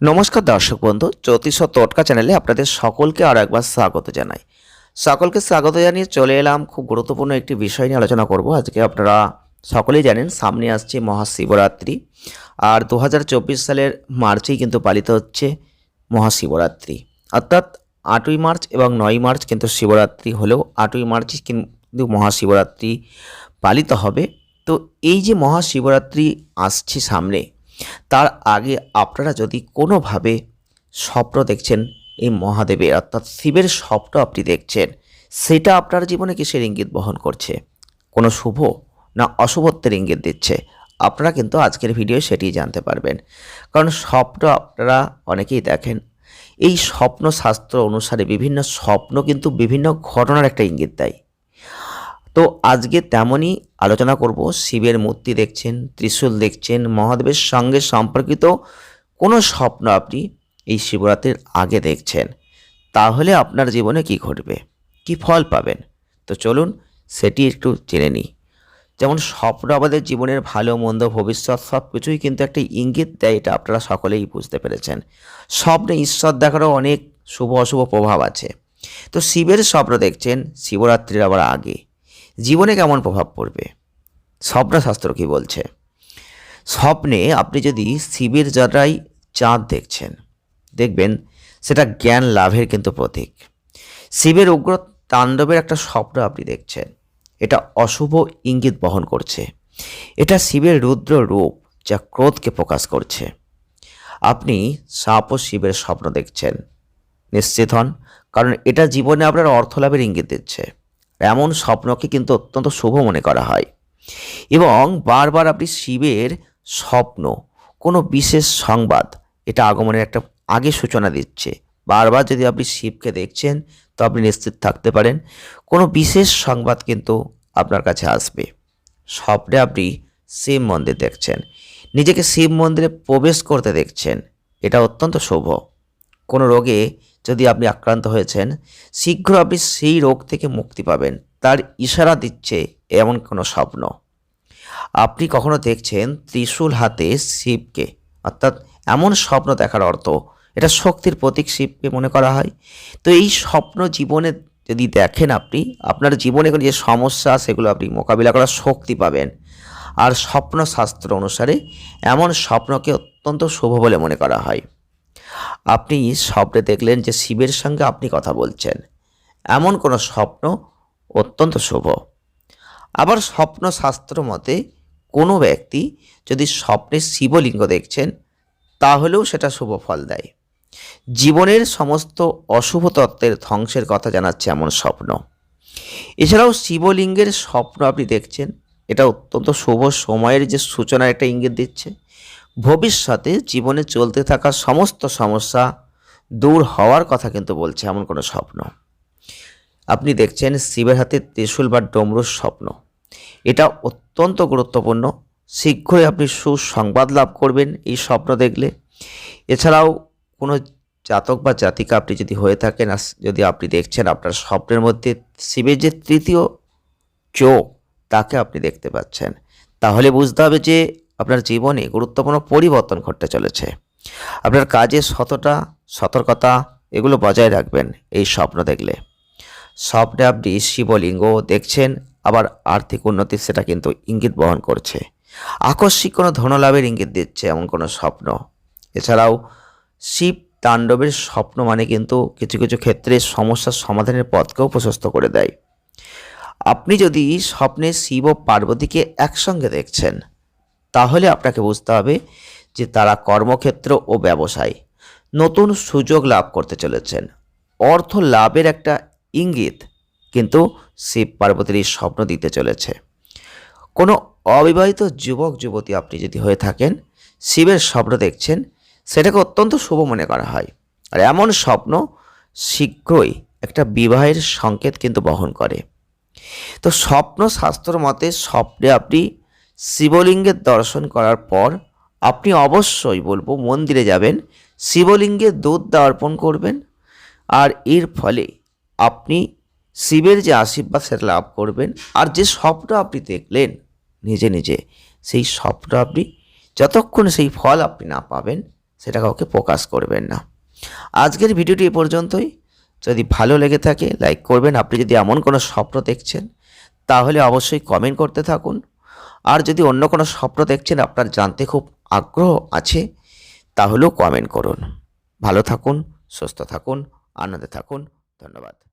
নমস্কার দর্শক বন্ধু, জ্যোতিষ ও টোটকা চ্যানেলে আপনাদের সকলকে আরও একবার স্বাগত জানাই। সকলকে স্বাগত জানিয়ে চলে এলাম খুব গুরুত্বপূর্ণ একটি বিষয় নিয়ে আলোচনা করব। আজকে আপনারা সকলেই জানেন, সামনে আসছে মহাশিবরাত্রি। আর দু হাজার চব্বিশ সালের মার্চেই কিন্তু পালিত হচ্ছে মহাশিবরাত্রি। অর্থাৎ আটই মার্চ এবং নয় মার্চ কিন্তু শিবরাত্রি হলেও আটই মার্চ কিন্তু মহাশিবরাত্রি পালিত হবে। তো এই যে মহাশিবরাত্রি আসছে সামনে তার আগে আপনারা যদি কোনোভাবে স্বপ্ন দেখছেন এই মহাদেবের, অর্থাৎ শিবের স্বপ্ন আপনি দেখছেন, সেটা আপনার জীবনে কিসের ইঙ্গিত বহন করছে? কোনো শুভ না অশুভত্বের ইঙ্গিত দিচ্ছে? আপনারা কিন্তু আজকের ভিডিও সেটি জানতে পারবেন। কারণ স্বপ্ন আপনারা অনেকেই দেখেন। এই স্বপ্ন শাস্ত্র অনুসারে বিভিন্ন স্বপ্ন কিন্তু বিভিন্ন ঘটনার একটা ইঙ্গিত দেয়। তো আজকে তেমনই আলোচনা করব। শিবের মূর্তি দেখছেন, ত্রিশূল দেখছেন, মহাদেবের সঙ্গে সম্পর্কিত কোনো স্বপ্ন আপনি এই শিবরাত্রির আগে দেখছেন। তাহলে আপনার জীবনে কি ঘটবে? কি ফল পাবেন? তো চলুন সেটি একটু জেনে নিই। যেমন স্বপ্ন আমাদের জীবনের ভালো, মন্দ, ভবিষ্যৎ সব কিছুই কিন্তু একটা ইঙ্গিত দেয়, এটা আপনারা সকলেই বুঝতে পেরেছেন। স্বপ্নে ঈশ্বর দেখারও অনেক শুভ, অশুভ প্রভাব আছে। তো শিবের স্বপ্ন দেখছেন, শিবরাত্রির আবার আগে। জীবনে কেমন প্রভাব পড়বে? স্বপ্নশাস্ত্র কি বলছে? স্বপ্নে আপনি যদি শিবের জটায় চাঁদ দেখছেন, দেখবেন সেটা জ্ঞান লাভের কিন্তু প্রতীক। শিবের উগ্র তাণ্ডবের একটা স্বপ্ন আপনি দেখছেন, এটা অশুভ ইঙ্গিত বহন করছে। এটা শিবের রুদ্র রূপ যা ক্রোধকে প্রকাশ করছে। আপনি সাপ ও শিবের স্বপ্ন দেখছেন, নিশ্চিত হন, কারণ এটা জীবনে আপনার অর্থলাভের ইঙ্গিত দিচ্ছে। এমন স্বপ্নকে কিন্তু অত্যন্ত শুভ মনে করা হয়। এবং বারবার আপনি শিবের স্বপ্ন, কোনো বিশেষ সংবাদ, এটা আগমনের একটা আগে সূচনা দিচ্ছে। বারবার যদি আপনি শিবকে দেখছেন, তো আপনি নিশ্চিত থাকতে পারেন, কোনো বিশেষ সংবাদ কিন্তু আপনার কাছে আসবে। স্বপ্নে আপনি শিব মন্দির দেখছেন, নিজেকে শিব মন্দিরে প্রবেশ করতে দেখছেন, এটা অত্যন্ত শুভ। কোনো রোগে যদি আপনি আক্রান্ত হয়েছেন, শীঘ্র আপনি সেই রোগ থেকে মুক্তি পাবেন। তার ইশারা দিচ্ছে এমন কোনো স্বপ্ন। আপনি কখনো দেখছেন ত্রিশূল হাতে শিবকে? অর্থাৎ এমন স্বপ্ন দেখার অর্থ, এটা শক্তির প্রতীক শিবকে মনে করা হয়? তো এই স্বপ্ন জীবনে যদি দেখেন আপনি, আপনার জীবনে যে সমস্যা, সেগুলো আপনি মোকাবিলা করার শক্তি পাবেন। আর স্বপ্ন শাস্ত্র অনুসারে এমন স্বপ্নকে অত্যন্ত শুভ বলে মনে করা হয়। আপনি স্বপ্নে দেখলেন যে শিবের সঙ্গে আপনি কথা বলছেন। এমন কোনো স্বপ্ন অত্যন্ত শুভ। আবার স্বপ্ন শাস্ত্র মতে কোনো ব্যক্তি যদি স্বপ্নে শিবলিঙ্গ দেখছেন, তাহলেও সেটা শুভ ফল দেয়। জীবনের সমস্ত অশুভ তত্ত্বের ধ্বংসের কথা জানাচ্ছে এমন স্বপ্ন। এছাড়াও শিবলিঙ্গের স্বপ্ন আপনি দেখছেন এটা অত্যন্ত শুভ সময়ের যে সূচনার একটা ইঙ্গিত দিচ্ছে। ভবিষ্যতে জীবনে চলতে থাকা সমস্ত সমস্যা দূর হওয়ার কথা কিন্তু বলছে এমন কোনো স্বপ্ন। আপনি দেখছেন শিবের হাতে ত্রিশূল বা ডমরুর স্বপ্ন। এটা অত্যন্ত গুরুত্বপূর্ণ। শীঘ্রই আপনি সুসংবাদ লাভ করবেন এই স্বপ্ন দেখলে। এছাড়াও কোনো জাতক বা জাতিকা আপনি যদি হয়ে থাকেন, যদি আপনি দেখছেন আপনার স্বপ্নের মধ্যে শিবের যে তৃতীয় চোখ তাকে আপনি দেখতে পাচ্ছেন। তাহলে বুঝতে হবে যে আপনার জীবনে গুরুত্বপূর্ণ পরিবর্তন ঘটতে চলেছে। আপনার কাজে সততা, সতর্কতা এগুলো বজায় রাখবেন এই স্বপ্ন দেখলে। স্বপ্নে আপনি শিবলিঙ্গ দেখছেন, আবার আর্থিক উন্নতি সেটা কিন্তু ইঙ্গিত বহন করছে। আকস্মিক কোনো ধনলাভের ইঙ্গিত দিচ্ছে এমন কোনো স্বপ্ন। এছাড়াও শিব তাণ্ডবের স্বপ্ন মানে কিন্তু কিছু কিছু ক্ষেত্রে সমস্যার সমাধানের পথকেও প্রশস্ত করে দেয়। আপনি যদি স্বপ্নে শিব ও পার্বতীকে একসঙ্গে দেখছেন, তাহলে আপনাকে বুঝতে হবে যে তারা কর্মক্ষেত্র ও ব্যবসায় নতুন সুযোগ লাভ করতে চলেছেন। অর্থ লাভের একটা ইঙ্গিত কিন্তু শিব পার্বতীর স্বপ্ন দিতে চলেছে। কোনো অবিবাহিত যুবক, যুবতী আপনি যদি হয়ে থাকেন, শিবের স্বপ্ন দেখছেন, সেটাকে অত্যন্ত শুভ মনে করা হয়। আর এমন স্বপ্ন শীঘ্রই একটা বিবাহের সংকেত কিন্তু বহন করে। তো স্বপ্ন শাস্ত্র মতে স্বপ্নে আপনি শিবলিঙ্গের দর্শন করার পর আপনি অবশ্যই বলব মন্দিরে যাবেন, শিবলিঙ্গে দুধ দা অর্পণ করবেন আর এর ফলে আপনি শিবের যে আশীর্বাদ সেটা লাভ করবেন আর যে স্বপ্ন আপনি দেখলেন নিজে নিজে, সেই স্বপ্ন আপনি যতক্ষণ সেই ফল আপনি না পাবেন সেটা কাউকে প্রকাশ করবেন না। আজকের ভিডিওটি এ পর্যন্তই। যদি ভালো লেগে থাকে লাইক করবেন। আপনি যদি এমন কোনো স্বপ্ন দেখছেন, তাহলে অবশ্যই কমেন্ট করতে থাকুন। আর যদি অন্য কোনো স্বপ্ন দেখছেন, আপনার জানতে খুব আগ্রহ আছে, তাহলেও কমেন্ট করুন। ভালো থাকুন, সুস্থ থাকুন, আনন্দে থাকুন। ধন্যবাদ।